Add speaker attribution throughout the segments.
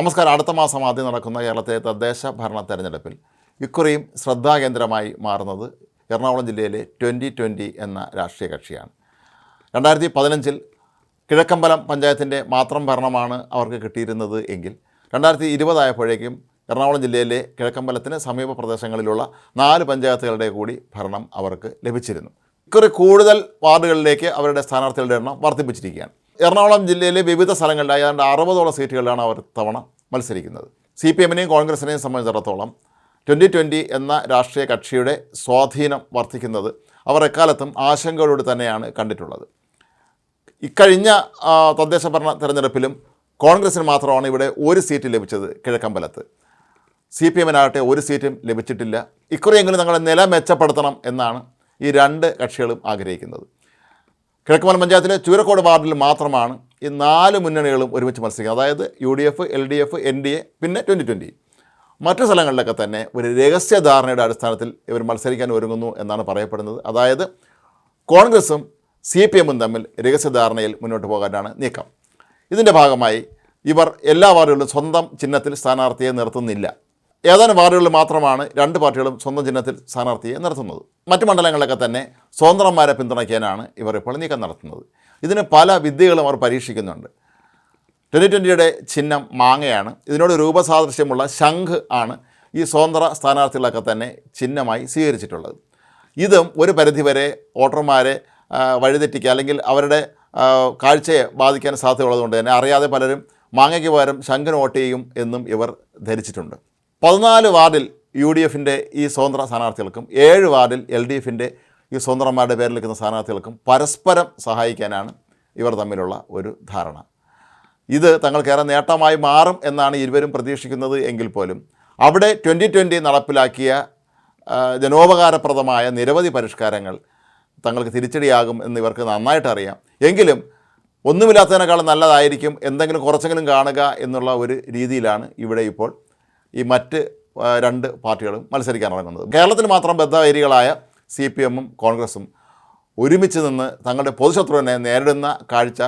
Speaker 1: നമസ്കാരം. അടുത്ത മാസം ആദ്യം നടക്കുന്ന കേരളത്തിലെ തദ്ദേശ ഭരണ തെരഞ്ഞെടുപ്പിൽ ഇക്കുറിയും ശ്രദ്ധാകേന്ദ്രമായി മാറുന്നത് എറണാകുളം ജില്ലയിലെ ട്വന്റി ട്വന്റി എന്ന രാഷ്ട്രീയ കക്ഷിയാണ്. രണ്ടായിരത്തി പതിനഞ്ചിൽ കിഴക്കമ്പലം പഞ്ചായത്തിന്റെ മാത്രം ഭരണമാണ് അവർക്ക് കിട്ടിയിരുന്നത് എങ്കിൽ രണ്ടായിരത്തി ഇരുപതായപ്പോഴേക്കും എറണാകുളം ജില്ലയിലെ കിഴക്കമ്പലത്തിന് സമീപ പ്രദേശങ്ങളിലുള്ള നാല് പഞ്ചായത്തുകളുടെ കൂടി ഭരണം അവർക്ക് ലഭിച്ചിരുന്നു. ഇക്കുറി കൂടുതൽ വാർഡുകളിലേക്ക് അവരുടെ സ്ഥാനാർത്ഥികളുടെ എണ്ണം വർദ്ധിപ്പിച്ചിരിക്കുകയാണ്. എറണാകുളം ജില്ലയിലെ വിവിധ സ്ഥലങ്ങളിൽ ഏതാണ്ട് അറുപതോളം സീറ്റുകളിലാണ് അവർ തവണ മത്സരിക്കുന്നത്. സി പി എമ്മിനെയും കോൺഗ്രസിനെയും സംബന്ധിച്ചിടത്തോളം ട്വന്റി ട്വന്റി എന്ന രാഷ്ട്രീയ കക്ഷിയുടെ സ്വാധീനം വർദ്ധിക്കുന്നത് അവർ എക്കാലത്തും ആശങ്കയോട് തന്നെയാണ് കണ്ടിട്ടുള്ളത്. ഇക്കഴിഞ്ഞ തദ്ദേശ ഭരണ തെരഞ്ഞെടുപ്പിലും കോൺഗ്രസിന് മാത്രമാണ് ഇവിടെ ഒരു സീറ്റ് ലഭിച്ചത് കിഴക്കമ്പലത്ത്. സി പി എമ്മിനാകട്ടെ ഒരു സീറ്റും ലഭിച്ചിട്ടില്ല. ഇക്കുറിയെങ്കിലും തങ്ങളുടെ നില മെച്ചപ്പെടുത്തണം എന്നാണ് ഈ രണ്ട് കക്ഷികളും ആഗ്രഹിക്കുന്നത്. കിഴക്കുമലം പഞ്ചായത്തിലെ ചൂരക്കോട് വാർഡിൽ മാത്രമാണ് ഈ നാല് മുന്നണികളും ഒരുമിച്ച് മത്സരിക്കുക അതായത് U D F L D F N D A പിന്നെ ട്വന്റി ട്വന്റി മറ്റു സ്ഥലങ്ങളിലൊക്കെ തന്നെ ഒരു രഹസ്യധാരണയുടെ അടിസ്ഥാനത്തിൽ ഇവർ മത്സരിക്കാൻ ഒരുങ്ങുന്നു എന്നാണ് പറയപ്പെടുന്നത്. അതായത് കോൺഗ്രസും സി പി എമ്മും തമ്മിൽ രഹസ്യധാരണയിൽ മുന്നോട്ട് പോകാനാണ് നീക്കം. ഇതിന്റെ ഭാഗമായി ഇവർ എല്ലാ വാർഡുകളിലും സ്വന്തം ചിഹ്നത്തിൽ സ്ഥാനാർത്ഥിയെ നിർത്തുന്നില്ല. ഏതാനും വാർഡുകളിൽ മാത്രമാണ് രണ്ട് പാർട്ടികളും സ്വന്തം ചിഹ്നത്തിൽ സ്ഥാനാർത്ഥിയെ നിർത്തുന്നത്. മറ്റ് മണ്ഡലങ്ങളിലൊക്കെ തന്നെ സ്വതന്ത്രന്മാരെ പിന്തുണയ്ക്കാനാണ് ഇവർ ഇപ്പോൾ നീക്കം നടത്തുന്നത്. ഇതിന് പല വിദ്യകളും അവർ പരീക്ഷിക്കുന്നുണ്ട്. ട്വന്റി ട്വന്റിയുടെ ചിഹ്നം മാങ്ങയാണ്. ഇതിനോട് രൂപസാദൃശ്യമുള്ള ശംഖ് ആണ് ഈ സ്വതന്ത്ര സ്ഥാനാർത്ഥികളൊക്കെ തന്നെ ചിഹ്നമായി സ്വീകരിച്ചിട്ടുള്ളത്. ഇതും ഒരു പരിധിവരെ വോട്ടർമാരെ വഴിതെറ്റിക്കുക അല്ലെങ്കിൽ അവരുടെ കാഴ്ചയെ ബാധിക്കാൻ സാധ്യതയുള്ളതുകൊണ്ട് തന്നെ അറിയാതെ പലരും മാങ്ങയ്ക്ക് പകരം ശംഖിന് വോട്ട് ചെയ്യും എന്നും ഇവർ ധരിച്ചിട്ടുണ്ട്. പതിനാല് വാർഡിൽ യു ഡി എഫിന്റെ ഈ സ്വതന്ത്ര സ്ഥാനാർത്ഥികൾക്കും ഏഴ് വാർഡിൽ എൽ ഡി എഫിന്റെ ഈ സ്വതന്ത്രന്മാരുടെ പേരിൽ നിൽക്കുന്ന സ്ഥാനാർത്ഥികൾക്കും പരസ്പരം സഹായിക്കാനാണ് ഇവർ തമ്മിലുള്ള ഒരു ധാരണ. ഇത് തങ്ങൾക്കേറെ നേട്ടമായി മാറും എന്നാണ് ഇരുവരും പ്രതീക്ഷിക്കുന്നത് എങ്കിൽ പോലും അവിടെ ട്വന്റി ട്വന്റി നടപ്പിലാക്കിയ ജനോപകാരപ്രദമായ നിരവധി പരിഷ്കാരങ്ങൾ തങ്ങൾക്ക് തിരിച്ചടിയാകും എന്ന് ഇവർക്ക് നന്നായിട്ട് അറിയാം. എങ്കിലും ഒന്നുമില്ലാത്തതിനേക്കാളും നല്ലതായിരിക്കും എന്തെങ്കിലും കുറച്ചെങ്കിലും കാണുക എന്നുള്ള ഒരു രീതിയിലാണ് ഇവിടെ ഇപ്പോൾ ഈ മറ്റ് രണ്ട് പാർട്ടികളും മത്സരിക്കാൻ ഇറങ്ങുന്നത്. കേരളത്തിൽ മാത്രം ബദ്ധവൈരികളായ സി പി എമ്മും കോൺഗ്രസും ഒരുമിച്ച് നിന്ന് തങ്ങളുടെ പൊതുശത്രുവിനെ നേരിടുന്ന കാഴ്ച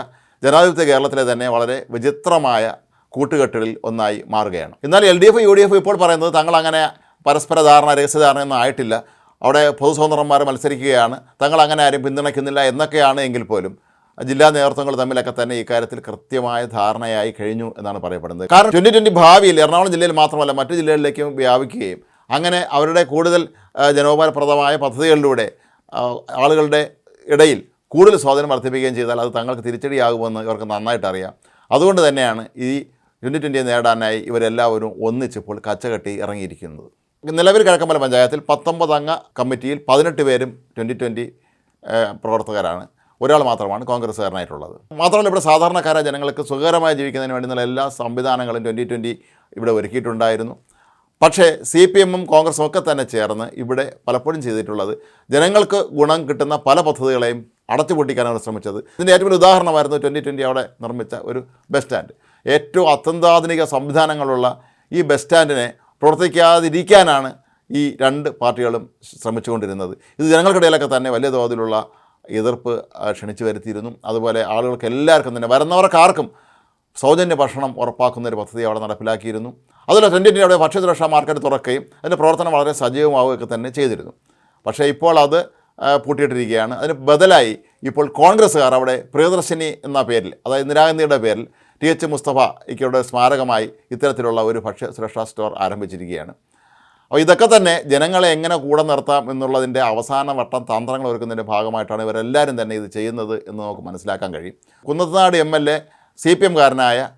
Speaker 1: ജനാധിപത്യ കേരളത്തിലെ തന്നെ വളരെ വിചിത്രമായ കൂട്ടുകെട്ടുകളിൽ ഒന്നായി മാറുകയാണ്. എന്നാൽ L D F U D F ഇപ്പോൾ പറയുന്നത് തങ്ങൾ അങ്ങനെ പരസ്പര ധാരണ രഹസ്യധാരണയൊന്നും ആയിട്ടില്ല. അവിടെ പൊതുസ്വതന്ത്രന്മാർ മത്സരിക്കുകയാണ്. തങ്ങൾ അങ്ങനെ ആരും പിന്തുണയ്ക്കുന്നില്ല എന്നൊക്കെയാണ് എങ്കിൽ പോലും ജില്ലാ നേതൃത്വങ്ങൾ തമ്മിലൊക്കെ തന്നെ ഇക്കാര്യത്തിൽ കൃത്യമായ ധാരണയായി കഴിഞ്ഞു എന്നാണ് പറയപ്പെടുന്നത്. കാരണം ട്വന്റി ട്വന്റി ഭാവിയിൽ എറണാകുളം ജില്ലയിൽ മാത്രമല്ല മറ്റു ജില്ലകളിലേക്കും വ്യാപിക്കുകയും അങ്ങനെ അവരുടെ കൂടുതൽ ജനോപകാരപ്രദമായ പദ്ധതികളിലൂടെ ആളുകളുടെ ഇടയിൽ കൂടുതൽ സ്വാധീനം വർദ്ധിപ്പിക്കുകയും ചെയ്താൽ അത് തങ്ങൾക്ക് തിരിച്ചടിയാകുമെന്ന് ഇവർക്ക് നന്നായിട്ട് അറിയാം. അതുകൊണ്ട് തന്നെയാണ് ഈ ട്വന്റി ട്വന്റിയെ നേടാനായി ഇവരെല്ലാവരും ഒന്നിച്ചിപ്പോൾ കച്ചകെട്ടി ഇറങ്ങിയിരിക്കുന്നത്. നിലവിൽ കിഴക്കമ്പല പഞ്ചായത്തിൽ പത്തൊമ്പതംഗ കമ്മിറ്റിയിൽ പതിനെട്ട് പേരും ട്വന്റി ട്വന്റി പ്രവർത്തകരാണ്. ഒരാൾ മാത്രമാണ് കോൺഗ്രസ്സുകാരനായിട്ടുള്ളത്. മാത്രമല്ല ഇവിടെ സാധാരണക്കാരായ ജനങ്ങൾക്ക് സുഖകരമായി ജീവിക്കുന്നതിന് വേണ്ടുന്ന എല്ലാ സംവിധാനങ്ങളും ട്വന്റി ട്വന്റി ഇവിടെ ഒരുക്കിയിട്ടുണ്ടായിരുന്നു. പക്ഷേ സി പി എമ്മും കോൺഗ്രസും ഒക്കെ തന്നെ ചേർന്ന് ഇവിടെ പലപ്പോഴും ചെയ്തിട്ടുള്ളത് ജനങ്ങൾക്ക് ഗുണം കിട്ടുന്ന പല പദ്ധതികളെയും അടച്ചുപൊട്ടിക്കാനാണ് ശ്രമിച്ചത്. ഇതിന്റെ ഏറ്റവും വലിയ ഉദാഹരണമായിരുന്നു ട്വന്റി ട്വന്റി അവിടെ നിർമ്മിച്ച ഒരു ബസ് സ്റ്റാൻഡ്. ഏറ്റവും അത്യന്താധുനിക സംവിധാനങ്ങളുള്ള ഈ ബസ് സ്റ്റാൻഡിനെ പ്രവർത്തിക്കാതിരിക്കാനാണ് ഈ രണ്ട് പാർട്ടികളും ശ്രമിച്ചുകൊണ്ടിരുന്നത്. ഇത് ജനങ്ങൾക്കിടയിലൊക്കെ തന്നെ വലിയ തോതിലുള്ള എതിർപ്പ് ക്ഷണിച്ചു വരുത്തിയിരുന്നു. അതുപോലെ ആളുകൾക്ക് എല്ലാവർക്കും തന്നെ വരുന്നവർക്ക് ആർക്കും സൗജന്യ ഭക്ഷണം ഉറപ്പാക്കുന്ന ഒരു പദ്ധതി അവിടെ നടപ്പിലാക്കിയിരുന്നു. അതുപോലെ ട്വന്റിന്റെ അവിടെ ഭക്ഷ്യസുരക്ഷാ മാർക്കറ്റ് തുറക്കുകയും അതിന്റെ പ്രവർത്തനം വളരെ സജീവമാവുകയൊക്കെ തന്നെ ചെയ്തിരുന്നു. പക്ഷേ ഇപ്പോൾ അത് പൂട്ടിയിട്ടിരിക്കുകയാണ്. അതിന് ബദലായി ഇപ്പോൾ കോൺഗ്രസ്സുകാർ അവിടെ പ്രിയദർശിനി എന്ന പേരിൽ അതായത് ഇന്ദിരാഗാന്ധിയുടെ പേരിൽ ടി എച്ച് മുസ്തഫ ഇക്കയുടെ സ്മാരകമായി ഇത്തരത്തിലുള്ള ഒരു ഭക്ഷ്യ സുരക്ഷാ സ്റ്റോർ ആരംഭിച്ചിരിക്കുകയാണ്. അപ്പോൾ ഇതൊക്കെ തന്നെ ജനങ്ങളെ എങ്ങനെ കൂടെ നിർത്താം എന്നുള്ളതിന്റെ അവസാന വട്ടം തന്ത്രങ്ങൾ ഒരുക്കുന്നതിന്റെ ഭാഗമായിട്ടാണ് ഇവരെല്ലാവരും തന്നെ ഇത് ചെയ്യുന്നത് എന്ന് നമുക്ക് മനസ്സിലാക്കാൻ കഴിയും. Kunnathunad M L A C P എംകാരനായ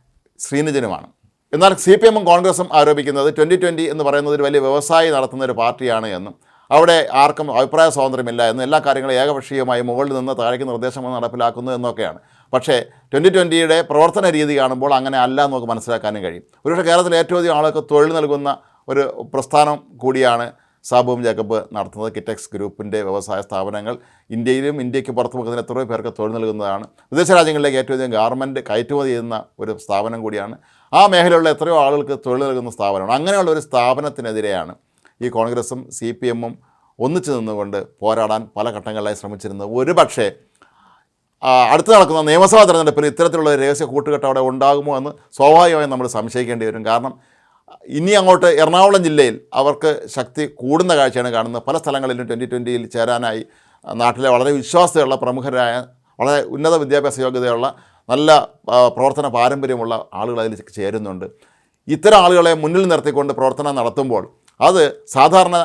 Speaker 1: ശ്രീനിജനുമാണ്. എന്നാൽ സി പി എമ്മും കോൺഗ്രസും ആരോപിക്കുന്നത് ട്വന്റി ട്വന്റി എന്ന് പറയുന്നത് ഒരു വലിയ വ്യവസായി നടത്തുന്ന ഒരു പാർട്ടിയാണ് എന്നും അവിടെ ആർക്കും അഭിപ്രായ സ്വാതന്ത്ര്യമില്ല എന്നും എല്ലാ കാര്യങ്ങളും ഏകപക്ഷീയമായി മുകളിൽ നിന്ന് താഴേക്ക് നിർദ്ദേശങ്ങൾ നടപ്പിലാക്കുന്നു എന്നൊക്കെയാണ്. പക്ഷേ ട്വന്റി ട്വന്റിയുടെ പ്രവർത്തന രീതി കാണുമ്പോൾ അങ്ങനെ അല്ല എന്ന് നമുക്ക് മനസ്സിലാക്കാനും കഴിയും. ഒരുപക്ഷെ കേരളത്തിൽ ഏറ്റവും അധികം ആളുകൾക്ക് തൊഴിൽ നൽകുന്ന ഒരു പ്രസ്ഥാനം കൂടിയാണ് സാബുവും ജേക്കബ് നടത്തുന്നത്. കിറ്റക്സ് ഗ്രൂപ്പിന്റെ വ്യവസായ സ്ഥാപനങ്ങൾ ഇന്ത്യയിലും ഇന്ത്യയ്ക്ക് പുറത്തുമൊക്കെ വെക്കുന്നതിന് എത്രയോ പേർക്ക് തൊഴിൽ നൽകുന്നതാണ്. വിദേശ രാജ്യങ്ങളിലേക്ക് ഏറ്റവും അധികം ഗവൺമെന്റ് കയറ്റുമതി ചെയ്യുന്ന ഒരു സ്ഥാപനം കൂടിയാണ്. ആ മേഖലയിലുള്ള എത്രയോ ആളുകൾക്ക് തൊഴിൽ നൽകുന്ന സ്ഥാപനമാണ്. അങ്ങനെയുള്ള ഒരു സ്ഥാപനത്തിനെതിരെയാണ് ഈ കോൺഗ്രസും സി പി എമ്മും ഒന്നിച്ചു നിന്നുകൊണ്ട് പോരാടാൻ പല ഘട്ടങ്ങളിലായി ശ്രമിച്ചിരുന്നത്. ഒരു പക്ഷേ അടുത്ത് നടക്കുന്ന നിയമസഭാ തെരഞ്ഞെടുപ്പിൽ ഇത്തരത്തിലുള്ള രഹസ്യ കൂട്ടുകെട്ട് അവിടെ ഉണ്ടാകുമോ എന്ന് സ്വാഭാവികമായും നമ്മൾ സംശയിക്കേണ്ടി വരും. കാരണം ഇനി അങ്ങോട്ട് എറണാകുളം ജില്ലയിൽ അവർക്ക് ശക്തി കൂടുന്ന കാഴ്ചയാണ് കാണുന്നത്. പല സ്ഥലങ്ങളിലും ട്വന്റി ട്വന്റിയിൽ ചേരാനായി നാട്ടിലെ വളരെ വിശ്വാസതയുള്ള പ്രമുഖരായ വളരെ ഉന്നത വിദ്യാഭ്യാസ യോഗ്യതയുള്ള നല്ല പ്രവർത്തന പാരമ്പര്യമുള്ള ആളുകൾ അതിൽ ചേരുന്നുണ്ട്. ഇത്തരം ആളുകളെ മുന്നിൽ നിർത്തിക്കൊണ്ട് പ്രവർത്തനം നടത്തുമ്പോൾ അത് സാധാരണ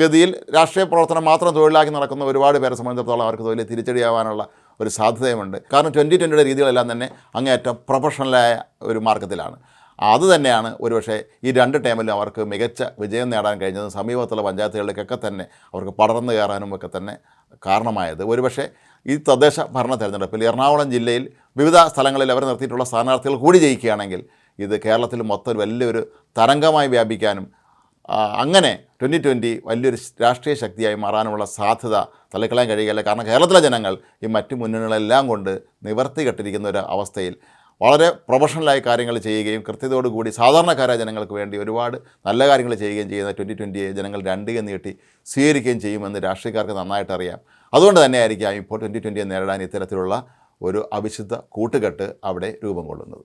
Speaker 1: ഗതിയിൽ രാഷ്ട്രീയ പ്രവർത്തനം മാത്രം തൊഴിലാക്കി നടക്കുന്ന ഒരുപാട് പേരെ സംബന്ധിച്ചിടത്തോളം അവർക്ക് തൊഴിൽ തിരിച്ചടിയാവാനുള്ള ഒരു സാധ്യതയുമുണ്ട്. കാരണം ട്വന്റി ട്വന്റിയുടെ രീതികളെല്ലാം തന്നെ അങ്ങേയറ്റം പ്രൊഫഷണലായ ഒരു മാർഗത്തിലാണ് അത് തന്നെയാണ് ഒരുപക്ഷെ ഈ രണ്ട് ടൈമിലും അവർക്ക് മികച്ച വിജയം നേടാൻ കഴിഞ്ഞത് സമീപത്തുള്ള പഞ്ചായത്തുകളിലേക്കൊക്കെ തന്നെ അവർക്ക് പടർന്നു കയറാനും ഒക്കെ തന്നെ കാരണമായത്. ഒരുപക്ഷെ ഈ തദ്ദേശ ഭരണ തെരഞ്ഞെടുപ്പിൽ എറണാകുളം ജില്ലയിൽ വിവിധ സ്ഥലങ്ങളിൽ അവർ നിർത്തിയിട്ടുള്ള സ്ഥാനാർത്ഥികൾ കൂടി ജയിക്കുകയാണെങ്കിൽ ഇത് കേരളത്തിൽ മൊത്തം വലിയൊരു തരംഗമായി വ്യാപിക്കാനും അങ്ങനെ ട്വന്റി ട്വന്റി വലിയൊരു രാഷ്ട്രീയ ശക്തിയായി മാറാനുള്ള സാധ്യത തള്ളിക്കളയാൻ കഴിയുകയില്ല. കാരണം കേരളത്തിലെ ജനങ്ങൾ ഈ മറ്റു മുന്നണികളെല്ലാം കൊണ്ട് നിവർത്തി കെട്ടിരിക്കുന്ന ഒരു അവസ്ഥയിൽ വളരെ പ്രൊഫഷണലായി കാര്യങ്ങൾ ചെയ്യുകയും കൃത്യതയോടുകൂടി സാധാരണക്കാരായ ജനങ്ങൾക്ക് വേണ്ടി ഒരുപാട് നല്ല കാര്യങ്ങൾ ചെയ്യുകയും ചെയ്യുന്ന ട്വന്റി ട്വന്റിയെ ജനങ്ങൾ രണ്ട് എന്ന് നീട്ടി സ്വീകരിക്കുകയും ചെയ്യുമെന്ന് രാഷ്ട്രീയക്കാർക്ക് നന്നായിട്ട് അറിയാം. അതുകൊണ്ട് തന്നെയായിരിക്കാം ഇപ്പോൾ ട്വന്റി ട്വന്റിയെ നേരിടാൻ ഇത്തരത്തിലുള്ള ഒരു അവിശുദ്ധ കൂട്ടുകെട്ട് അവിടെ രൂപം കൊള്ളുന്നത്.